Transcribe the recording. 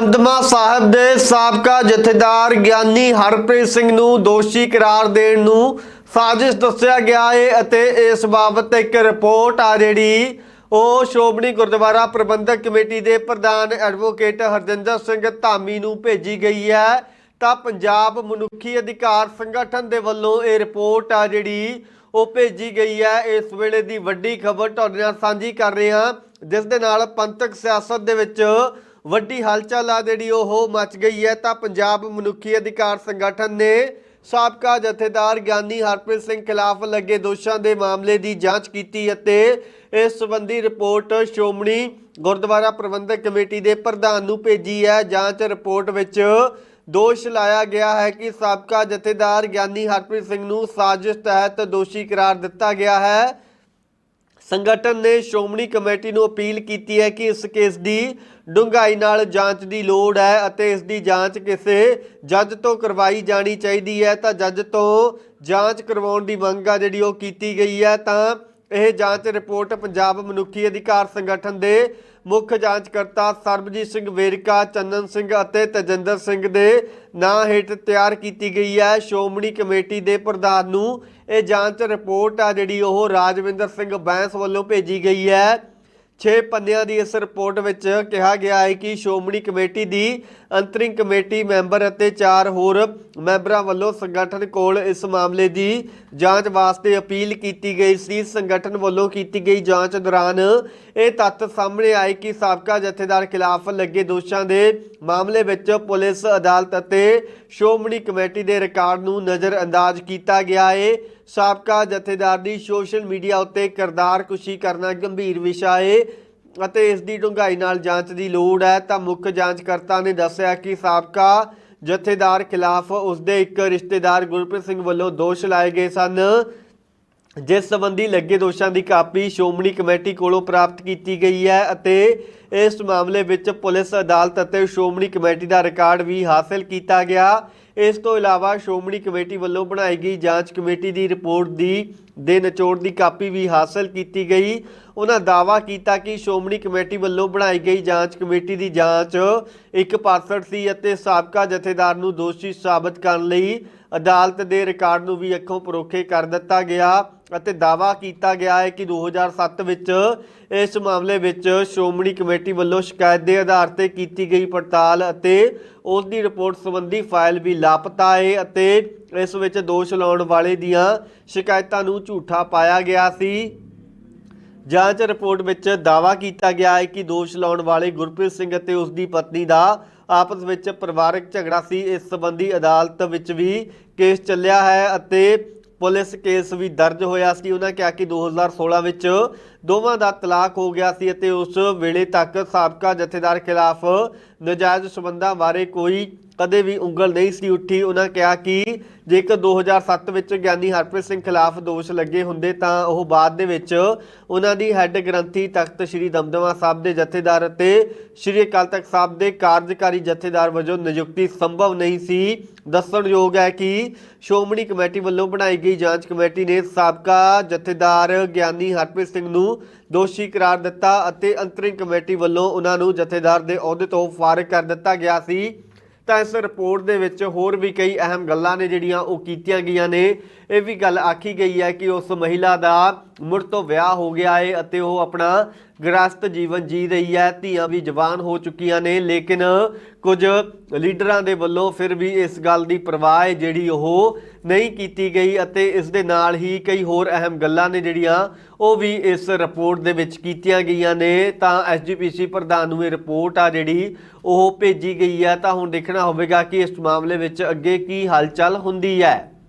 ਦਮਦਮਾ ਸਾਹਿਬ ਦੇ ਸਾਬਕਾ ਜਥੇਦਾਰ ਗਿਆਨੀ ਹਰਪ੍ਰੀਤ ਸਿੰਘ ਨੂੰ ਦੋਸ਼ੀ ਕਰਾਰ ਦੇਣ ਨੂੰ ਸਾਜ਼ਿਸ਼ ਦੱਸਿਆ ਗਿਆ ਹੈ ਅਤੇ ਇਸ ਬਾਬਤ ਇੱਕ ਰਿਪੋਰਟ ਆ ਜਿਹੜੀ ਉਹ ਸ਼੍ਰੋਮਣੀ ਗੁਰਦੁਆਰਾ ਪ੍ਰਬੰਧਕ ਕਮੇਟੀ ਦੇ ਪ੍ਰਧਾਨ ਐਡਵੋਕੇਟ ਹਰਜਿੰਦਰ ਸਿੰਘ ਧਾਮੀ ਨੂੰ ਭੇਜੀ ਗਈ ਹੈ। ਤਾਂ ਪੰਜਾਬ ਮਨੁੱਖੀ ਅਧਿਕਾਰ ਸੰਗਠਨ ਦੇ ਵੱਲੋਂ ਇਹ ਰਿਪੋਰਟ ਆ ਜਿਹੜੀ ਉਹ ਭੇਜੀ ਗਈ ਹੈ। ਇਸ ਵੇਲੇ ਦੀ ਵੱਡੀ ਖਬਰ ਤੁਹਾਡੇ ਨਾਲ ਸਾਂਝੀ ਕਰ ਰਹੇ ਹਾਂ। ਜਿਸ ਦੇ ਨਾਲ ਪੰਥਕ ਸਿਆਸਤ ਦੇ ਵਿੱਚ ਵੱਡੀ ਹਲਚਲ ਆ ਜਿਹੜੀ ਉਹ ਮਚ ਗਈ ਹੈ, ਤਾਂ ਪੰਜਾਬ ਮਨੁੱਖੀ ਅਧਿਕਾਰ ਸੰਗਠਨ ਨੇ ਸਾਬਕਾ ਜਥੇਦਾਰ ਗਿਆਨੀ ਹਰਪ੍ਰੀਤ ਸਿੰਘ ਖਿਲਾਫ ਲੱਗੇ ਦੋਸ਼ਾਂ ਦੇ ਮਾਮਲੇ ਦੀ ਜਾਂਚ ਕੀਤੀ ਅਤੇ ਇਸ ਸੰਬੰਧੀ ਰਿਪੋਰਟ ਸ਼੍ਰੋਮਣੀ ਗੁਰਦੁਆਰਾ ਪ੍ਰਬੰਧਕ ਕਮੇਟੀ ਦੇ ਪ੍ਰਧਾਨ ਨੂੰ ਭੇਜੀ ਹੈ। ਜਾਂਚ ਰਿਪੋਰਟ ਵਿੱਚ ਦੋਸ਼ ਲਾਇਆ ਗਿਆ ਹੈ ਕਿ ਸਾਬਕਾ ਜਥੇਦਾਰ ਗਿਆਨੀ ਹਰਪ੍ਰੀਤ ਸਿੰਘ ਨੂੰ ਸਾਜ਼ਿਸ਼ ਤਹਿਤ ਦੋਸ਼ੀ ਕਰਾਰ ਦਿੱਤਾ ਗਿਆ ਹੈ। ਸੰਗਠਨ ਨੇ ਸ਼੍ਰੋਮਣੀ ਕਮੇਟੀ ਨੂੰ ਅਪੀਲ ਕੀਤੀ ਹੈ ਕਿ ਇਸ ਕੇਸ ਦੀ ਡੂੰਘਾਈ ਨਾਲ ਜਾਂਚ ਦੀ ਲੋੜ ਹੈ ਅਤੇ ਇਸ ਦੀ ਜਾਂਚ ਕਿਸੇ ਜੱਜ ਤੋਂ ਕਰਵਾਈ ਜਾਣੀ ਚਾਹੀਦੀ ਹੈ। ਤਾਂ ਜੱਜ ਤੋਂ ਜਾਂਚ ਕਰਵਾਉਣ ਦੀ ਮੰਗ ਆ ਜਿਹੜੀ ਉਹ ਕੀਤੀ ਗਈ ਹੈ, ਤਾਂ ਇਹ ਜਾਂਚ ਰਿਪੋਰਟ ਪੰਜਾਬ ਮਨੁੱਖੀ ਅਧਿਕਾਰ ਸੰਗਠਨ ਦੇ ਮੁੱਖ ਜਾਂਚਕਰਤਾ ਸਰਬਜੀਤ ਸਿੰਘ ਵੇਰਕਾ ਚੰਦਨ ਸਿੰਘ ਅਤੇ ਤਜਿੰਦਰ ਸਿੰਘ ਦੇ ਨਾਂ ਹੇਠ ਤਿਆਰ ਕੀਤੀ ਗਈ ਹੈ। ਸ਼੍ਰੋਮਣੀ ਕਮੇਟੀ ਦੇ ਪ੍ਰਧਾਨ ਨੂੰ ਇਹ ਜਾਂਚ ਰਿਪੋਰਟ ਆ ਜਿਹੜੀ ਉਹ ਰਾਜਵਿੰਦਰ ਸਿੰਘ ਬੈਂਸ ਵੱਲੋਂ ਭੇਜੀ ਗਈ ਹੈ। 6 ਪੰਨਿਆਂ ਦੀ ਇਸ ਰਿਪੋਰਟ ਵਿੱਚ ਕਿਹਾ ਗਿਆ ਹੈ ਕਿ ਸ਼੍ਰੋਮਣੀ ਕਮੇਟੀ ਦੀ ਅੰਤਰਿੰਗ ਕਮੇਟੀ ਮੈਂਬਰ ਅਤੇ ਚਾਰ ਹੋਰ ਮੈਂਬਰਾਂ ਵੱਲੋਂ ਸੰਗਠਨ ਕੋਲ ਇਸ ਮਾਮਲੇ ਦੀ ਜਾਂਚ ਵਾਸਤੇ ਅਪੀਲ ਕੀਤੀ ਗਈ ਸੀ। ਸੰਗਠਨ ਵੱਲੋਂ ਕੀਤੀ ਗਈ ਜਾਂਚ ਦੌਰਾਨ ਇਹ ਤੱਥ ਸਾਹਮਣੇ ਆਏ ਕਿ ਸਾਬਕਾ ਜਥੇਦਾਰ ਖਿਲਾਫ ਲੱਗੇ ਦੋਸ਼ਾਂ ਦੇ ਮਾਮਲੇ ਵਿੱਚ ਪੁਲਿਸ ਅਦਾਲਤ ਅਤੇ ਸ਼੍ਰੋਮਣੀ ਕਮੇਟੀ ਦੇ ਰਿਕਾਰਡ ਨੂੰ ਨਜ਼ਰਅੰਦਾਜ਼ ਕੀਤਾ ਗਿਆ ਹੈ। ਸਾਬਕਾ ਜਥੇਦਾਰ ਦੀ ਸੋਸ਼ਲ ਮੀਡੀਆ ਉੱਤੇ ਕਿਰਦਾਰ ਕੁਸ਼ੀ ਕਰਨਾ ਗੰਭੀਰ ਵਿਸ਼ਾ ਏ ਅਤੇ ਇਸ ਦੀ ਡੂੰਘਾਈ ਨਾਲ ਜਾਂਚ ਦੀ ਲੋੜ ਹੈ। ਤਾਂ ਮੁੱਖ ਜਾਂਚਕਰਤਾ ਨੇ ਦੱਸਿਆ ਕਿ ਸਾਬਕਾ ਜਥੇਦਾਰ ਖਿਲਾਫ ਉਸਦੇ ਇੱਕ ਰਿਸ਼ਤੇਦਾਰ ਗੁਰਪ੍ਰੀਤ ਸਿੰਘ ਵੱਲੋਂ ਦੋਸ਼ ਲਾਏ ਗਏ ਸਨ, ਜਿਸ ਸੰਬੰਧੀ ਲੱਗੇ ਦੋਸ਼ਾਂ ਦੀ ਕਾਪੀ ਸ਼੍ਰੋਮਣੀ ਕਮੇਟੀ ਕੋਲੋਂ ਪ੍ਰਾਪਤ ਕੀਤੀ ਗਈ ਹੈ ਅਤੇ ਇਸ ਮਾਮਲੇ ਵਿੱਚ ਪੁਲਿਸ ਅਦਾਲਤ ਅਤੇ ਸ਼੍ਰੋਮਣੀ ਕਮੇਟੀ ਦਾ ਰਿਕਾਰਡ ਵੀ ਹਾਸਲ ਕੀਤਾ ਗਿਆ। ਇਸ ਤੋਂ ਇਲਾਵਾ ਸ਼੍ਰੋਮਣੀ ਕਮੇਟੀ ਵੱਲੋਂ ਬਣਾਈ ਗਈ ਜਾਂਚ ਕਮੇਟੀ ਦੀ ਰਿਪੋਰਟ ਦੀ ਦੇ ਨਿਚੋੜ ਦੀ ਕਾਪੀ ਵੀ ਹਾਸਲ ਕੀਤੀ ਗਈ। ਉਹਨਾਂ ਦਾਅਵਾ ਕੀਤਾ ਕਿ ਸ਼੍ਰੋਮਣੀ ਕਮੇਟੀ ਵੱਲੋਂ ਬਣਾਈ ਗਈ ਜਾਂਚ ਕਮੇਟੀ ਦੀ ਜਾਂਚ ਇੱਕ ਪਾਸੜ ਸੀ ਅਤੇ ਸਾਬਕਾ ਜਥੇਦਾਰ ਨੂੰ ਦੋਸ਼ੀ ਸਾਬਤ ਕਰਨ ਲਈ ਅਦਾਲਤ ਦੇ ਰਿਕਾਰਡ ਨੂੰ ਵੀ ਅੱਖੋਂ ਪਰੋਖੇ ਕਰ ਦਿੱਤਾ ਗਿਆ ਅਤੇ ਦਾਅਵਾ ਕੀਤਾ ਗਿਆ ਹੈ ਕਿ 2007 ਵਿੱਚ ਇਸ ਮਾਮਲੇ ਵਿੱਚ ਸ਼੍ਰੋਮਣੀ ਕਮੇਟੀ ਵੱਲੋਂ ਸ਼ਿਕਾਇਤ ਦੇ ਆਧਾਰ ਤੇ ਕੀਤੀ ਗਈ ਪੜਤਾਲ ਅਤੇ ਉਸ ਦੀ ਰਿਪੋਰਟ ਸੰਬੰਧੀ ਫਾਈਲ ਵੀ ਲਾਪਤਾ ਹੈ ਅਤੇ ਇਸ ਵਿੱਚ ਦੋਸ਼ ਲਾਉਣ ਵਾਲੇ ਦੀਆਂ ਸ਼ਿਕਾਇਤਾਂ ਨੂੰ ਝੂਠਾ ਪਾਇਆ ਗਿਆ ਸੀ। ਜਾਂਚ ਰਿਪੋਰਟ ਵਿੱਚ ਦਾਅਵਾ ਕੀਤਾ ਗਿਆ ਹੈ ਕਿ ਦੋਸ਼ ਲਾਉਣ ਵਾਲੇ ਗੁਰਪ੍ਰੀਤ ਸਿੰਘ ਅਤੇ ਉਸ ਦੀ ਪਤਨੀ ਦਾ ਆਪਸ ਵਿੱਚ ਪਰਿਵਾਰਕ ਝਗੜਾ ਸੀ। ਇਸ ਸੰਬੰਧੀ ਅਦਾਲਤ ਵਿੱਚ ਵੀ ਕੇਸ ਚੱਲਿਆ ਹੈ ਅਤੇ ਪੁਲਿਸ ਕੇਸ ਵੀ ਦਰਜ ਹੋਇਆ ਸੀ। ਉਹਨਾਂ ਕਿਹਾ ਕਿ 2016 ਵਿੱਚ ਦੋਵਾਂ ਦਾ ਤਲਾਕ ਹੋ ਗਿਆ ਸੀ ਅਤੇ ਉਸ ਵੇਲੇ ਤੱਕ ਸਾਬਕਾ ਜਥੇਦਾਰ ਖਿਲਾਫ ਨਜਾਇਜ਼ ਸਬੰਧਾਂ ਬਾਰੇ ਕੋਈ ਕਦੇ ਵੀ ਉਂਗਲ ਨਹੀਂ ਸੀ ਉੱਠੀ। ਉਹਨਾਂ ਕਿਹਾ ਕਿ ਜੇਕਰ 2007 ਵਿੱਚ ਗਿਆਨੀ ਹਰਪ੍ਰੀਤ ਸਿੰਘ ਖਿਲਾਫ ਦੋਸ਼ ਲੱਗੇ ਹੁੰਦੇ ਤਾਂ ਉਹ ਬਾਅਦ ਦੇ ਵਿੱਚ ਉਹਨਾਂ ਦੀ ਹੈੱਡ ਗ੍ਰੰਥੀ ਤਖਤ ਸ੍ਰੀ ਦਮਦਮਾ ਸਾਹਿਬ ਦੇ ਜਥੇਦਾਰ ਅਤੇ ਸ੍ਰੀ ਅਕਾਲ ਤਖਤ ਸਾਹਿਬ ਦੇ ਕਾਰਜਕਾਰੀ ਜਥੇਦਾਰ ਵਜੋਂ ਨਿਯੁਕਤੀ ਸੰਭਵ ਨਹੀਂ ਸੀ। ਦੱਸਣਯੋਗ ਹੈ ਕਿ ਸ਼੍ਰੋਮਣੀ ਕਮੇਟੀ ਵੱਲੋਂ ਬਣਾਈ ਗਈ ਜਾਂਚ ਕਮੇਟੀ ਨੇ ਸਾਬਕਾ ਜਥੇਦਾਰ ਗਿਆਨੀ ਹਰਪ੍ਰੀਤ ਸਿੰਘ ਨੂੰ ਦੋਸ਼ੀ ਕਰਾਰ ਦਿੱਤਾ ਅਤੇ ਅੰਤਰਿੰਗ ਕਮੇਟੀ ਵੱਲੋਂ ਉਹਨਾਂ ਨੂੰ ਜਥੇਦਾਰ ਦੇ ਅਹੁਦੇ ਤੋਂ ਫਾਰਗ ਕਰ ਦਿੱਤਾ ਗਿਆ ਸੀ। ਤਾਂ ਇਸ ਰਿਪੋਰਟ ਦੇ ਵਿੱਚ ਹੋਰ ਵੀ ਕਈ ਅਹਿਮ ਗੱਲਾਂ ਨੇ ਜਿਹੜੀਆਂ ਉਹ ਕੀਤੀਆਂ ਗਈਆਂ ਨੇ। ਇਹ ਵੀ ਗੱਲ ਆਖੀ ਗਈ ਹੈ ਕਿ ਉਸ ਮਹਿਲਾ ਦਾ ਮੁੜ ਤੋਂ ਵਿਆਹ ਹੋ ਗਿਆ ਏ ਅਤੇ ਉਹ ਆਪਣਾ ਗ੍ਰਸਤ ਜੀਵਨ ਜੀ ਰਹੀ ਹੈ। ਧੀਆਂ ਵੀ ਜਵਾਨ ਹੋ ਚੁੱਕੀਆਂ ਨੇ, ਲੇਕਿਨ ਕੁਝ ਲੀਡਰਾਂ ਦੇ ਵੱਲੋਂ ਫਿਰ ਵੀ ਇਸ ਗੱਲ ਦੀ ਪਰਵਾਹ ਹੈ ਜਿਹੜੀ ਉਹ ਨਹੀਂ ਕੀਤੀ ਗਈ ਅਤੇ ਇਸ ਦੇ ਨਾਲ ਹੀ ਕਈ ਹੋਰ ਅਹਿਮ ਗੱਲਾਂ ਨੇ ਜਿਹੜੀਆਂ ਉਹ ਵੀ ਇਸ ਰਿਪੋਰਟ ਦੇ ਵਿੱਚ ਕੀਤੀਆਂ ਗਈਆਂ ਨੇ। ਤਾਂ ਐਸਜੀਪੀਸੀ ਪ੍ਰਧਾਨ ਨੂੰ ਇਹ ਰਿਪੋਰਟ ਆ ਜਿਹੜੀ ਉਹ ਭੇਜੀ ਗਈ ਹੈ। ਤਾਂ ਹੁਣ ਦੇਖਣਾ ਹੋਵੇਗਾ ਕਿ ਇਸ ਮਾਮਲੇ ਵਿੱਚ ਅੱਗੇ ਕੀ ਹਲਚਲ ਹੁੰਦੀ ਹੈ।